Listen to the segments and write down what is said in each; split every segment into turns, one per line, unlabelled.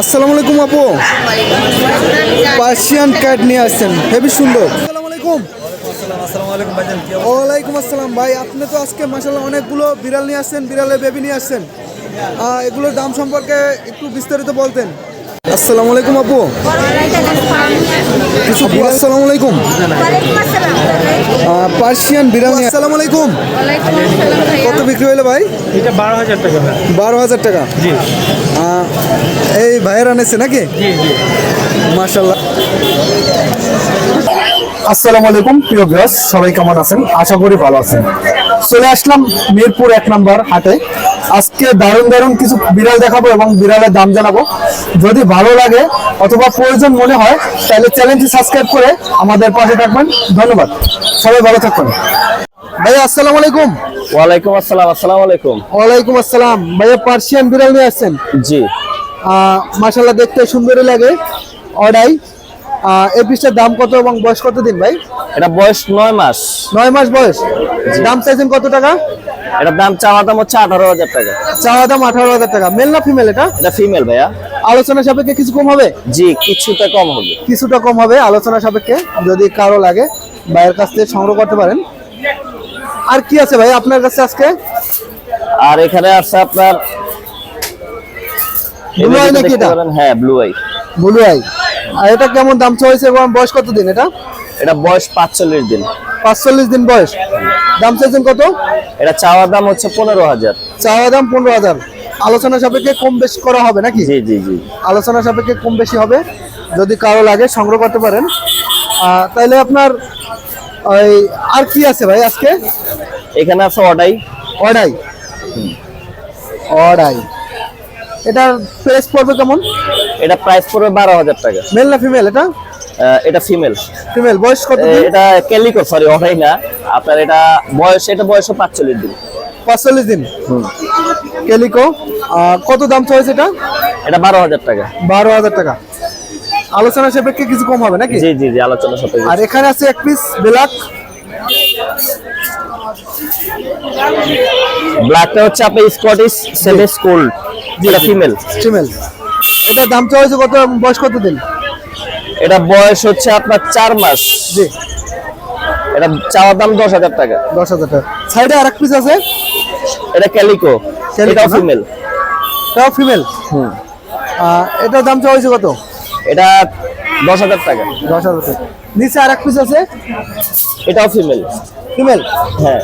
আসসালামু আলাইকুম আপু। পার্সিয়ান ক্যাট নিয়ে আসছেন। হেভি সুন্দর। আসসালামু আলাইকুম। ওয়ালাইকুম আসসালাম ভাই, আপনি তো আজকে মাসাল্লাহ অনেকগুলো বিড়াল নিয়ে আসছেন, বিড়ালের বেবি নিয়ে আসছেন। এগুলোর দাম সম্পর্কে একটু বিস্তারিত বলতেন। আসসালামু আলাইকুম আপু। কিছু আপু, আসসালামু আলাইকুম। আহ, পার্সিয়ান নিয়ে আসসালামু আলাইকুম। কত বিক্রি হলো ভাই?
এটা বারো হাজার টাকা
বারো হাজার টাকা? এই ভাইয়ের আনেছে নাকি?
জি জি।
আসসালামু আলাইকুম প্রিয় ভিউয়ার্স সবাই কেমন আছেন? আশা করি ভালো আছেন। চলে আসলাম মিরপুর এক নম্বর হাটে। আজকে দারুণ দারুণ কিছু বিড়াল দেখাবো এবং বিড়ালের দাম জানাব। যদি ভালো লাগে অথবা প্রয়োজন মনে হয় তাহলে চ্যানেলটি সাবস্ক্রাইব করে আমাদের পাশে থাকবেন। ধন্যবাদ। সবাই ভালো থাকবেন।
ভাই আসসালামু আলাইকুম।
ওয়ালাইকুম আসসালাম আসসালামু আলাইকুম।
ওয়ালাইকুম আসসালাম। ভাইয়া পার্সিয়ান বিড়াল নিয়ে আসছেন?
জি।
মাশাল্লাহ দেখতে সুন্দরই লাগে। অর্ডাই এই পিসটার দাম কত এবং বয়স কত দিন ভাই?
এটা বয়স নয় মাস।
নয় মাস বয়স। দাম চাইছেন কত টাকা?
এটার দাম চাওয়া দাম হচ্ছে আঠারো হাজার টাকা।
চাওয়া দাম আঠারো হাজার টাকা। মেল না ফিমেল এটা?
এটা ফিমেল ভাইয়া।
আলোচনা সাপেক্ষে কিছু কম হবে?
জি কিছুটা কম হবে।
কিছুটা কম হবে আলোচনা সাপেক্ষে যদি কারও লাগে ভাইয়ের কাছ থেকে সংগ্রহ করতে পারেন। আর কি আছে ভাই আপনার কাছে আজকে?
আর এখানে আছে আপনার
Blue eye নাকি এটা?
হ্যাঁ ব্লু আই
ব্লু আই আর এটা কেমন দাম এবং বয়স কত দিন এটা?
এটা বয়স পাঁচচল্লিশ দিন।
পাঁচচল্লিশ দিন বয়স। দাম চাইছেন কত?
এটা চাওয়া দাম হচ্ছে পনেরো হাজার।
চাওয়া দাম পনেরো হাজার। আলোচনা সাপেক্ষে কম বেশি করা হবে নাকি?
জি জি জি।
আলোচনা সাপেক্ষে কম বেশি হবে। যদি কারও লাগে সংগ্রহ করতে পারেন। তাইলে আপনার ওই আর কি আছে ভাই আজকে?
এখানে আছে অডাই।
অর্ডাই অর্ডাই এটার প্রাইস পড়বে কেমন?
এটা প্রাইস পড়বে বারো হাজার টাকা।
মেল না ফিমেল এটা?
এটা ফিমেল
ফিমেল বয়স কত
এটা ক্যালিকো সরি অডাই না। আপনার এটা বয়স এটা বয়স পাঁচচল্লিশ দিন।
পাঁচচল্লিশ দিন? কেলিকো কত দাম চলছে এটা?
এটা বারো হাজার টাকা।
বারো হাজার টাকা। আলোচনা সাপেক্ষে কিছু কম হবে নাকি?
জি জি জি আলোচনা সাথে
আর এখানে আছে এক পিস ব্ল্যাক
ব্ল্যাকটা হচ্ছে আপনার স্কটিশ সেভেন স্কুল যেটা ফিমেল
ফিমেল এটার দাম চলছে কত বয়স কত দিন?
এটা বয়স হচ্ছে আপনার চার মাস।
জি।
এটা চাওয়ার দাম দশ হাজার টাকা।
দশ হাজার টাকা। সাইডে আর এক পিস আছে?
এটা ক্যালিকো
না?
ফিমেল
তাও ফিমেল এটার দাম চলছে কত?
এটা দশ হাজার টাকা।
দশ হাজার টাকা। নিচে আর এক পিস আছে?
এটাও ফিমেল
ফিমেল
হ্যাঁ।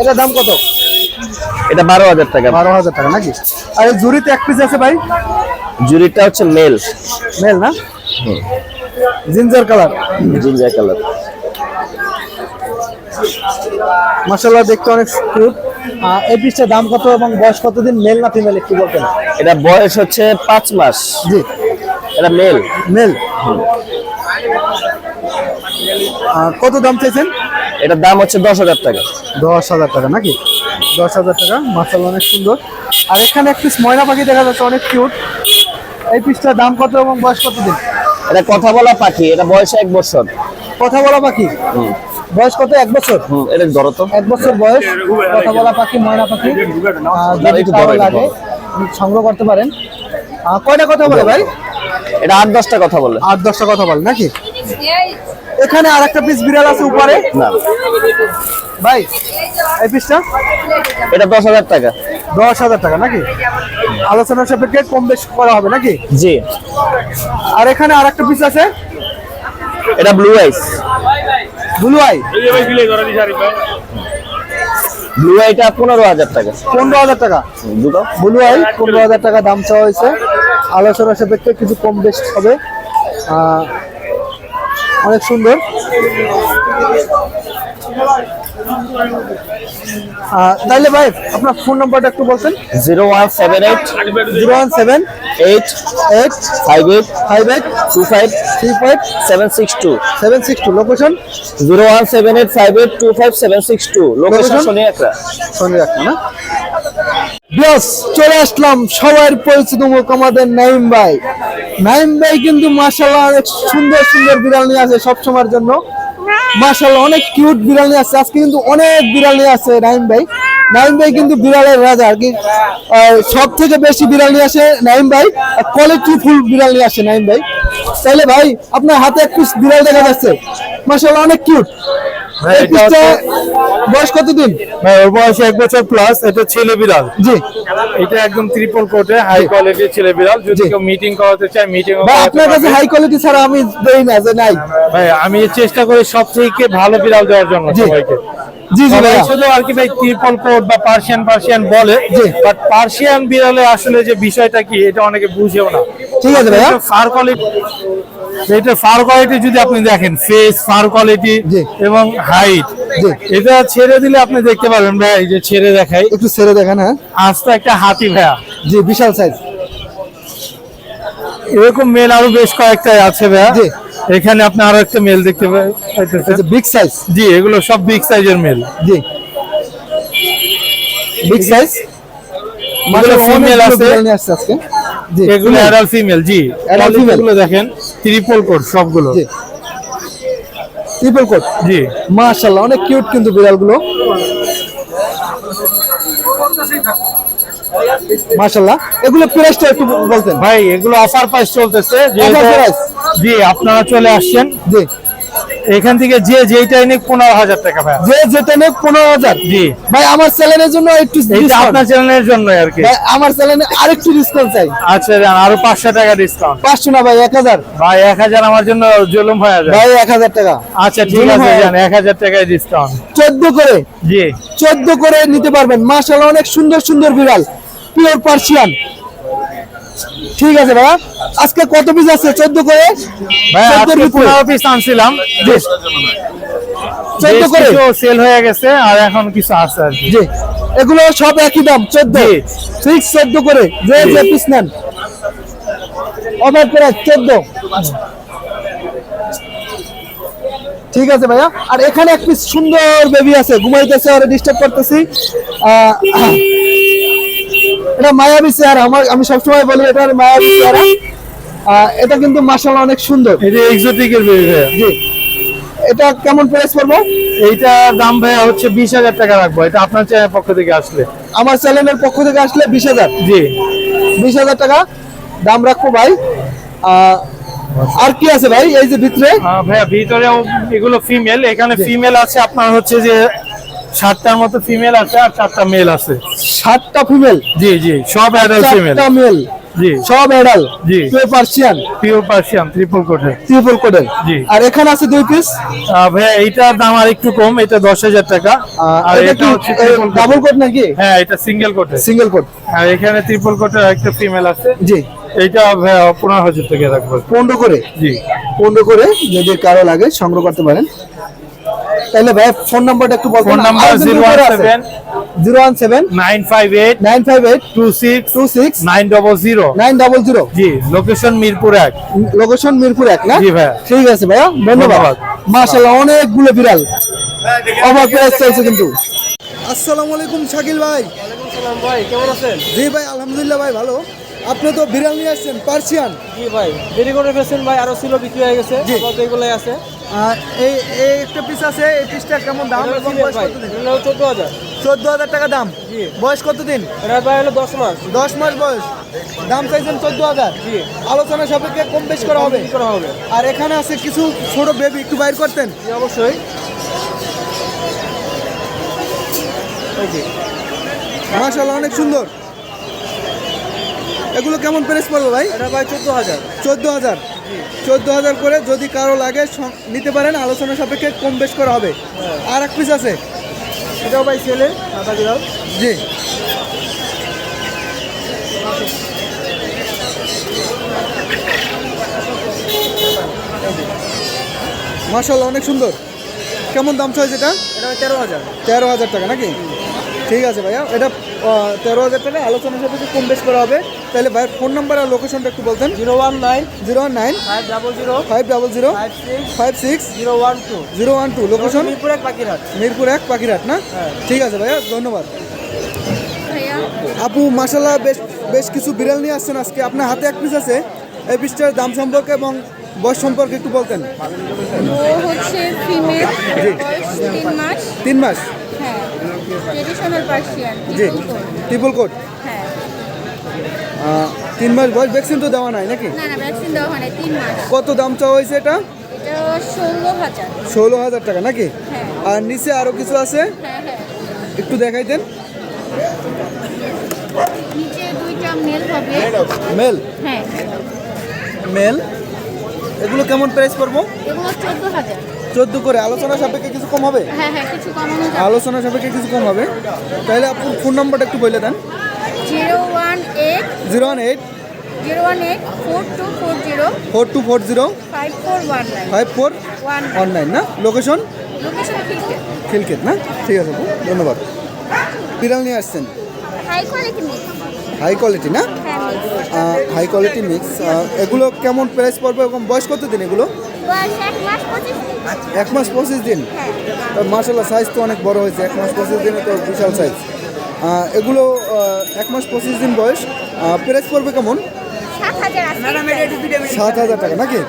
এটার দাম কত?
এটা বারো হাজার টাকা।
বারো হাজার টাকা নাকি? আর জুরিতে এক পিস আছে ভাই?
জুরিটা হচ্ছে মেল
মেল না? জিঞ্জার কালার
জিঞ্জার কালার
মাসাল্লাহ দেখতে অনেক কিউট এই পিসটার দাম কত এবং বয়স কত দিন মেল না ফিমেল একটু বলতেন
এটা বয়স হচ্ছে পাঁচ মাস।
জি।
এটা মেল
মেল কত দাম চাইছেন?
এটার দাম হচ্ছে দশ হাজার টাকা।
দশ হাজার টাকা নাকি? দশ হাজার টাকা মাসাল্লাহ অনেক সুন্দর। আর এখানে এক পিস ময়না পাখি দেখা যাচ্ছে অনেক কিউট এই পিসটার দাম কত এবং বয়স কত দিন
এটা কথা বলা পাখি এটা বয়স এক বছর।
কথা বলা পাখি? বয়স কত? এক বছর?
এটা ধরো তো।
এক বছর বয়স কথা বলা পাখি ময়না পাখি। লাগে সংগ্রহ করতে পারেন। কয়টা কথা বলে ভাই?
এটা আট দশটা কথা বলে।
আট দশটা কথা বলে নাকি? এখানে আর একটা পিস বিড়াল আছে উপরে।
না।
ভাই এই পিসটা?
এটা দশ হাজার টাকা।
দশ হাজার টাকা নাকি? আলোচনার সাপেক্ষে কম বেশ করা হবে নাকি?
জি।
আর এখানে আর একটা পিস আছে?
এটা blue ice
blue eye
blue আইটা পনেরো হাজার টাকা।
পনেরো হাজার টাকা।
দুটো?
ব্লু আই পনেরো হাজার টাকা দাম চাওয়া হয়েছে। আলোচনার সাপেক্ষে কিছু কম বেশ হবে। অনেক সুন্দর। তাইলে ভাই আপনার ফোন নাম্বারটা একটু বলছেন
zero one seven eight
zero one seven
eight
eight
five eight
five eight
two five
three five
seven six two.
Seven six two. Location
zero one seven eight five eight two five seven six two. Location? শনি একটা।
শনি রাখা না? বিয়াস চলে আসলাম সবার পরিচিত মুখ আমাদের নাইম ভাই। নাইম ভাই কিন্তু মাশাল্লাহ অনেক সুন্দর সুন্দর বিড়াল নিয়ে আছে সবসময়ের জন্য। মাশাল্লাহ অনেক কিউট বিড়াল নিয়ে আসছে আজকে কিন্তু অনেক বিড়াল নিয়ে আসছে নাইম ভাই। নাইম ভাই কিন্তু বিড়ালের রাজা। আর কি সব থেকে বেশি বিড়াল নিয়ে আসে নাইম ভাই কোয়ালিটি ফুল বিড়াল নিয়ে আসে নাইম ভাই। তাহলে ভাই, আপনার হাতে এক পিস বিড়াল দেখা যাচ্ছে। মার্শাল্লাহ অনেক কিউট
ভাই, হচ্ছে-
বয়স কতদিন?
ভাই ওর বয়স এক বছর প্লাস এটা ছেলে বিড়াল।
জি।
এটা একদম ত্রিপল কোটে হাই কোয়ালিটির ছেলে বিড়াল। যদি কেউ মিটিং করাতে চায় মিটিং
আপনার কাছে হাই কোয়ালিটি ছাড়া আমি দেই না যে নাই।
ভাই আমি চেষ্টা করি সব থেকে ভালো বিড়াল দেওয়ার জন্য। সবাইকে।
জি জি ভাইয়া।
শুধু আর কি ভাই ত্রিপল কোট বা পার্সিয়ান পার্সিয়ান বলে
জি।
বাট পার্সিয়ান বিড়ালে আসলে যে বিষয়টা কি এটা অনেকে বুঝেও না।
ঠিক আছে ভাইয়া।
ফার কোয়ালিটি এটা ফার কোয়ালিটি যদি আপনি দেখেন ফেস ফার কোয়ালিটি এবং হাইট এটা ছেড়ে দিলে আপনি দেখতে পারবেন ভাই এই যে ছেড়ে দেখাই।
একটু ছেড়ে দেখেন হ্যাঁ।
আস্ত একটা হাতি ভাইয়া।
জি বিশাল সাইজ
এরকম মেল আরও বেশ কয়েকটাই আছে ভাইয়া।
জি।
এখানে আপনি আরও একটা মেল দেখতে পা- পাইতেছেন।
বিগ সাইজ
জি এগুলো সব বিগ সাইজের মেল
জি। বিগ সাইজ
মানে female আছে। এগুলো। অ্যাডাল্ট ফিমেল জি।
Adult
ফিমেলগুলো দেখেন। ট্রিপল কোট সবগুলো।
ট্রিপল কোট
জি।
মাশাআল্লাহ অনেক কিউট কিন্তু বিড়ালগুলো। মাশাআল্লাহ এগুলো প্রাইসটা একটু বলতেন।
ভাই এগুলো অফার প্রাইস চলতেছে? জি আপনারা চলে আসছেন।
জি।
এখান থেকে যে যেইটাই নিক পনেরো হাজার টাকা ভাই।
যে যেটা নেই পনেরো হাজার।
জি।
ভাই আমার চ্যানেলের জন্য একটু
আপনার চ্যানেলের জন্য আর কি।
আমার চ্যানেলে আরেকটু ডিসকাউন্ট চাই।
আচ্ছা আরও পাঁচশো টাকা ডিসকাউন্ট
পাঁচশো না ভাই এক হাজার।
ভাই এক হাজার আমার জন্য জুলুম হয়ে যায়
ভাই এক হাজার টাকা।
আচ্ছা ঠিক আছে জান এক হাজার টাকায় ডিসকাউন্ট
চোদ্দ করে।
জি।
চোদ্দ করে নিতে পারবেন। মাশাআল্লাহ অনেক সুন্দর সুন্দর বিড়াল। পিওর পার্সিয়ান ঠিক আছে ভাইয়া। আজকে কত পিস আছে? চোদ্দ করে।
পনেরো পিস আনছিলাম।
চোদ্দ করে?
সেল হয়ে গেছে আর এখন কিছু আছে আর কি।
এগুলো সব একই দাম চোদ্দ। ফিক্স চোদ্দ করে। যে যে পিস নেন। অফার প্রাইস চোদ্দ। ঠিক আছে ভাইয়া। আর এখানে এক পিস সুন্দর বেবি আছে। ঘুমাইতেছে আর ডিস্টার্ব করতেছি। আহ, এটা মায়াবী চেহারা। আমার আমি সবসময় বলি এটা মায়াবী চেহারা। এটা কিন্তু মাসাল অনেক সুন্দর।
এটা বেবি ভাইয়া।
জি। এটা কেমন প্রাইস পড়ব?
এইটা দাম ভাইয়া হচ্ছে বিশ হাজার টাকা রাখব। এটা আপনার চ্যানেল পক্ষ থেকে আসলে।
আমার চ্যানেলের পক্ষ থেকে আসলে বিশ হাজার।
জি।
বিশ হাজার টাকা দাম রাখব ভাই। আর কি আছে ভাই এই যে ভিতরে?
ভাইয়া ভিতরেও এগুলো ফিমেল এখানে ফিমেল আছে আপনার হচ্ছে যে সাতটার মতো ফিমেল আছে আর চারটা মেল আছে।
সাতটা ফিমেল
জি জি সব অ্যাডাল্ট ফিমেল
মেল
জি।
সব এডাল
জি।
পার্সিয়ান
পিওর পার্সিয়ান ট্রিপল কোটে
ট্রিপল কোডের
জি।
আর এখানে আছে দুই পিস
ভাইয়া এইটার দাম আর একটু কম এটা দশ হাজার টাকা। আর
এটা
এটা হচ্ছে
ডাবল কোড নাকি?
হ্যাঁ এটা সিঙ্গেল কোটে
সিঙ্গেল কোড
আর এখানে ট্রিপল কোটে একটা ফিমেল আছে।
জি।
এইটা ভাইয়া পনেরো হাজার টাকা রাখব।
পনেরো করে?
জি।
পনেরো করে যদি কারও লাগে সংগ্রহ করতে পারেন। তাহলে ভাই ফোন নাম্বারটা একটু বলবেন।
Phone number zero one seven.
Zero one seven.
Nine five eight.
Nine five eight.
Two six.
Two six.
Nine double zero.
Nine double zero.
জি লোকেশন মিরপুর এক।
লোকেশন মিরপুর এক না?
জি ভাইয়া।
ঠিক আছে ভাইয়া
ধন্যবাদ।
মাশাআল্লাহ অনেকগুলো বিড়াল। অবাক প্রাইস চলছে কিন্তু। আসসালামু আলাইকুম শাকিল ভাই।
ভাই কেমন আছেন?
জি ভাই আলহামদুলিল্লাহ ভাই ভালো। আপনি তো বিড়াল নিয়ে আসছেন পার্সিয়ান।
জি ভাই দেরি করে ফেলছেন ভাই আরও ছিল বিক্রি হয়ে গেছে। এগুলাই আছে?
এই এই একটা পিস আছে এই পিসটা কেমন দাম? এবং বয়স কতদিন?
চোদ্দ হাজার।
চোদ্দ হাজার টাকা দাম।
জি।
বয়স কতদিন?
ভাই হলো দশ মাস।
দশ মাস বয়স। দাম চাইছেন চোদ্দ হাজার।
জি।
আলোচনা সাপেক্ষে কম বেশ করা হবে।
করা হবে।
আর এখানে আছে কিছু ছোট বেবি একটু বাইর করতেন।
অবশ্যই। যে,
অনেক সুন্দর। এগুলো কেমন প্রাইস পড়বে ভাই?
এটা ভাই চোদ্দ হাজার।
চোদ্দ হাজার। চোদ্দ হাজার করে যদি কারও লাগে নিতে পারেন। আলোচনা সাপেক্ষে কম বেশ করা হবে। আর এক পিস আছে।
এটাও ভাই ছেলে
জি। মাশাল্লাহ অনেক সুন্দর। কেমন দাম এটা
এটা তেরো হাজার।
তেরো হাজার টাকা নাকি? ঠিক আছে ভাইয়া। এটা তেরো হাজার টাকা। আলোচনা সাপেক্ষে কম বেশ করা হবে। তাহলে ভাইয়ের ফোন নাম্বার আর লোকেশনটা একটু বলতেন।
Zero one nine
zero one nine
five double zero
five double zero
five six
five six
zero one two
zero one two location
Mirpur এক পাখিরহাট।
মিরপুর এক পাখিরহাট না?
হ্যাঁ।
ঠিক আছে ভাইয়া ধন্যবাদ। আপু মাসাল্লাহ বেশ বেশ কিছু বিড়াল নিয়ে আসছেন আজকে। আপনার হাতে এক পিস আছে। এই পিসটার দাম সম্পর্কে এবং বয়স সম্পর্কে একটু বলতেন।
ও হচ্ছে ফিমেল তিন মাস।
তিন মাস?
হ্যাঁ
ট্রেডিশনাল পার্সিয়ান
জি। ট্রিপল কোট তিন মাস বয়স ভ্যাকসিন তো দেওয়া নাই নাকি?
না না ভ্যাকসিন দেওয়া হয় না তিন মাস।
কত দাম চাওয়া হয়েছে এটা?
এটা ষোলো হাজার।
ষোলো হাজার টাকা নাকি?
হ্যাঁ।
আর নিচে আরও কিছু আছে?
হ্যাঁ হ্যাঁ।
একটু দেখাইতেন
নিচে দুইটা মেল হবে।
মেল?
হ্যাঁ।
মেল? এগুলো কেমন প্রাইস পড়ব?
এগুলো চোদ্দ
করে। আলোচনা সাপেক্ষে কিছু কম হবে?
হ্যাঁ হ্যাঁ কিছু
আলোচনা সাপেক্ষে কিছু কম হবে। তাহলে আপনি ফোন নাম্বারটা একটু বলে দেন।
Zero one eight?
Zero one eight
four two four zero
four two four zero?
Five four one nine
five four
one
one nine না লোকেশন
লোকেশন
খিলকেত না? ঠিক আছে ধন্যবাদ। বিড়াল নিয়ে আসছেন?
হাই কোয়ালিটি
হাই কোয়ালিটি না? হাই কোয়ালিটি মিক্স এগুলো কেমন প্রাইস পড়বে এবং বয়স কত দিন এগুলো
এক মাস পঁচিশ দিন।
দিন?
হ্যাঁ।
মার্শাল্লাহ সাইজ তো অনেক বড় হয়েছে এক মাস পঁচিশ দিনে তো বিশাল সাইজ এগুলো এক মাস পঁচিশ দিন বয়স প্রাইস পড়বে কেমন?
সাত হাজার
টাকা নাকি?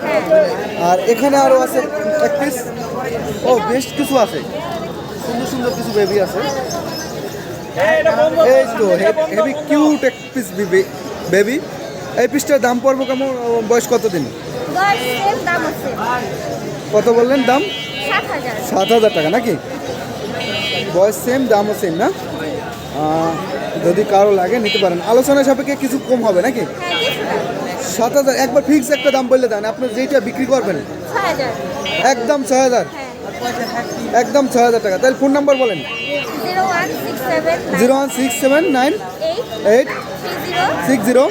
আর এখানে আরও আছে এক পিস ও বেশ কিছু আছে। সুন্দর সুন্দর কিছু বেবি আছে। এই তো হেভি কিউট এক পিস বেবি এই পিসটার দাম পড়ব কেমন? ও, বয়স কত দিন
বয়স সেম দাম আছে।
কত বললেন দাম?
সাত হাজার।
টাকা নাকি? বয়স সেম দামও সেম না? যদি কারও লাগে নিতে পারেন। আলোচনা সাপেক্ষে কিছু কম হবে নাকি?
হ্যাঁ
সাত হাজার। একবার ফিক্স একটা দাম বললে দেন আপনি যেটা বিক্রি করবেন। একদম ছয় হাজার।
হ্যাঁ।
একদম ছয় হাজার টাকা। তাহলে ফোন নাম্বার বলেন।
Zero one six seven
six nine
eight
six zero.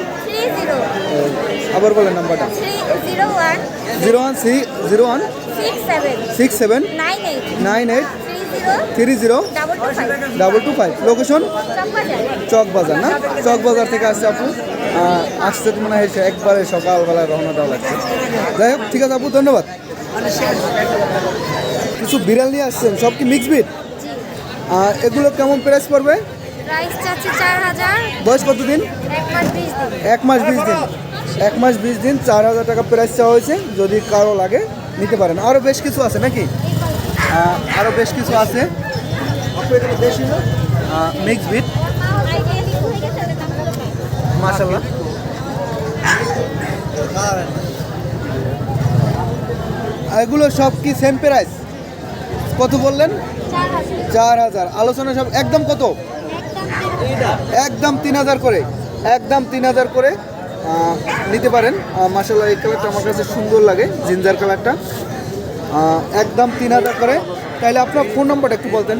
আবার বলেন নাম্বারটা।
Zero one
zero one C zero one
six seven
six seven
nine eight.
Nine eight
three zero double two five
location
Chawkbazar
Chawk Bazar না? চক বাজার থেকে আসছে আপু। আসতে তো মনে হয় সে একবারে সকালবেলা রওনা দেওয়া লাগছে। যাই হোক ঠিক আছে আপু ধন্যবাদ। কিছু বিড়াল নিয়ে আসছেন? সব কি মিক্স বিট
জি।
এগুলো কেমন প্রাইস পড়বে? বয়স কতদিন?
এক মাস বিশ দিন।
এক মাস বিশ দিন। এক মাস বিশ দিন চার হাজার টাকা প্রাইস চাওয়া হয়েছে। যদি কারও লাগে নিতে পারেন। আরও বেশ কিছু আছে নাকি? আরও বেশ কিছু আছে। মিক্স বিট এগুলো সব কি সেম প্রাইস কত বললেন?
চার হাজার।
আলোচনা সব একদম কত? একদম তিন হাজার করে। একদম তিন হাজার করে নিতে পারেন। মাসাল্লাহ এই কালারটা আমার কাছে সুন্দর লাগে জিঞ্জার কালারটা একদম তিন হাজার করে। তাহলে আপনার ফোন নাম্বারটা একটু বলতেন।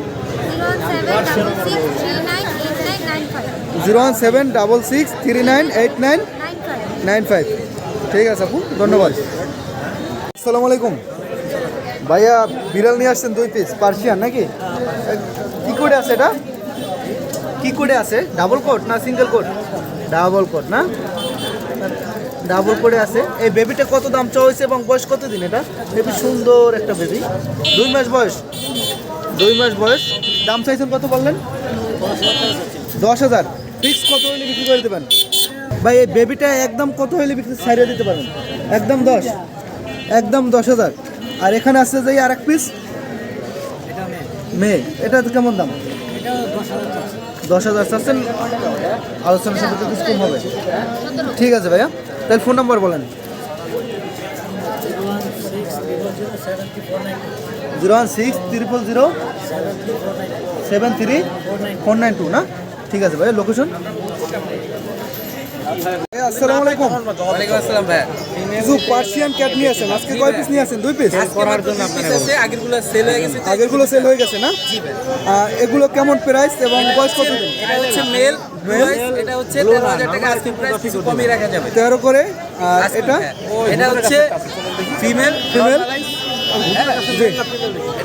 Zero one seven double six three nine eight nine
nine
five.
ঠিক আছে আপু, ধন্যবাদ। আসসালামু আলাইকুম। ভাইয়া, বিড়াল নিয়ে আসছেন দুই পিস পার্সিয়ান নাকি? কি করে আছে এটা? কি করে আছে? ডাবল কোট না সিঙ্গেল কোট ডাবল কোট না? ডাবল করে আছে। এই বেবিটা কত দাম চাওয়া হয়েছে এবং বয়স কত দিন এটা? বেবি সুন্দর একটা বেবি দুই মাস বয়স? দুই মাস বয়স। দাম চাইছেন কত বললেন? দশ হাজার। ফিক্স কত হলে বিক্রি করে দেবেন? ভাই এই বেবিটা একদম কত হলে বিক্রি ছাড়িয়ে দিতে পারবেন? একদম দশ। একদম দশ হাজার। আর এখানে আছে যে আর এক পিস মেয়ে। এটা কেমন দাম? দশ হাজার চাচ্ছেন, আলোচনার সাথে কিছু কম হবে। ঠিক আছে ভাইয়া, তাহলে ফোন নাম্বার বলেন। Zero one six triple zero seven three, four nine two, না? ঠিক আছে ভাইয়া, লোকেশন? আসসালামু আলাইকুম
ওয়ালাইকুম আসসালাম ভাই
কিছু পার্সিয়ান ক্যাট নিয়ে আসেন আজকে কয় পিস নিয়ে আসেন দুই পিস
করার জন্য আপনার আগেরগুলো সেল হয়ে গেছে
আগেরগুলো সেল হয়ে গেছে না আহ, এগুলো কেমন প্রাইস এবং বয়স কত
এটা হচ্ছে মেল এটা হচ্ছে তেরো হাজার টাকা আজকে প্রাইস কিছু কমই রাখা যাবে
তেরো করে আর এটা
এটা হচ্ছে ফিমেল?
জি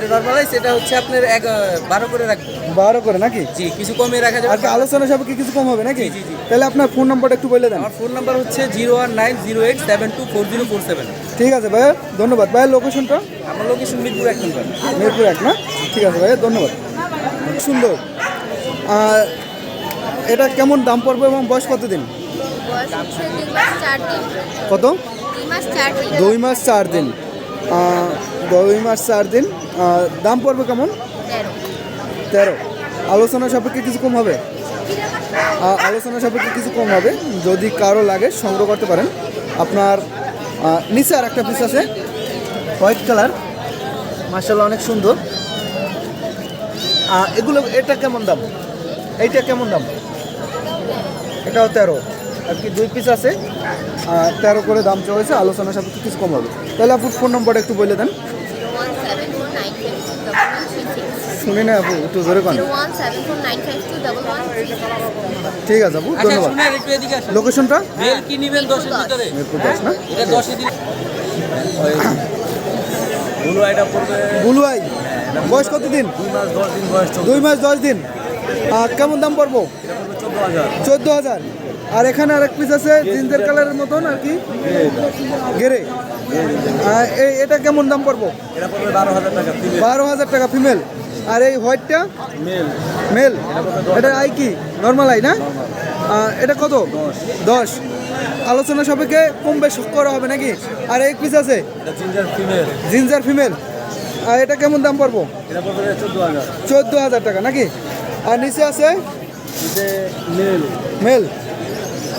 এটা নর্মালাইজ এটা হচ্ছে আপনার এক বারো করে রাখবেন।
বারো করে নাকি?
জি কিছু কমই রাখা যাবে।
আর কি আলোচনা সাপেক্ষে কিছু কম হবে নাকি?
জি।
তাহলে আপনার ফোন নাম্বারটা একটু বলে দেন।
আমার ফোন নাম্বার হচ্ছে zero one nine zero eight seven two four zero four seven.
ঠিক আছে ভাইয়া ধন্যবাদ। ভাইয়ের লোকেশনটা
আমার লোকেশন মিরপুর এক নম্বর।
মিরপুর এক না? ঠিক আছে ভাইয়া ধন্যবাদ। সুন্দর। এটা কেমন দাম পড়বে এবং বয়স কত দিন
বয়স হচ্ছে দুই মাস চার দিন।
কত?
দুই মাস চার দিন।
দুই মাস চার দিন দাম পড়বে কেমন?
তেরো।
তেরো। আলোচনা সাপেক্ষে কিছু কম হবে? আলোচনা সাপেক্ষে কিছু কম হবে। যদি কারও লাগে সংগ্রহ করতে পারেন। আপনার নিচে আর একটা পিস আছে। হোয়াইট কালার মার্শাল অনেক সুন্দর। এগুলো এটা কেমন দাম? এইটা কেমন দাম? এটাও তেরো। আর কি দুই পিস আছে। তেরো করে দাম চলেছে আলোচনা সাপেক্ষে কিছু কম হবে। তাহলে আপু ফোন নম্বরটা একটু বলে দেন। শুনি না আপু একটু জোরে কন। ঠিক আছে আপু
আচ্ছা
ধন্যবাদ।
শুনেন একটু এদিকে আসেন।
লোকেশনটা
বেল নিবেন দশের ভিতরে?
মিরপুর দশ না?
এটা দশে দিন।
ব্লু আইটা পড়বে
বুলু আই বয়স কত দিন
দুই মাস দশ দিন
দুই মাস দশ দিন। আর কেমন দাম পড়ব?
চোদ্দ হাজার।
আর এখানে আরেক পিস আছে জিঞ্জার কালারের মতন আর কি। গেরে। এই এটা কেমন দাম পড়ব?
বারো হাজার টাকা ফিমেল
আর এই হোয়াইটটা
মেল
এটা আই কি? নর্মাল আই না? এটা কত? দশ। আলোচনা সবাইকে কম বেশ করা হবে নাকি? আর এক পিস আছে?
এটা জিঞ্জার ফিমেল
আর এটা কেমন দাম পড়ব?
চোদ্দ হাজার
টাকা নাকি? আর নিচে আছে?
মেল।
মেল।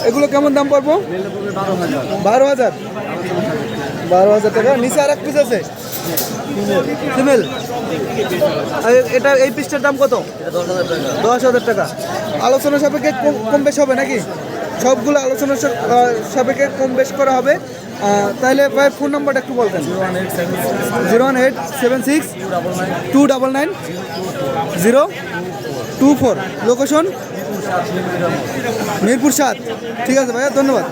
এগুলো কেমন দাম পড়ব?
বারো হাজার।
বারো হাজার? টাকা। নিচে আর এক পিস আছে ফিমেল এটা এই পিসটার দাম কত?
দশ হাজার টাকা।
আলোচনা সাপেক্ষে কম- বেশ হবে নাকি? সবগুলো আলোচনা সাপেক্ষে কম বেশ করা হবে। তাহলে ভাই ফোন নাম্বারটা একটু বলতেন zero one eight seven six. Two double nine. Zero two four. Location Mirpur সাত ঠিক আছে ভাইয়া ধন্যবাদ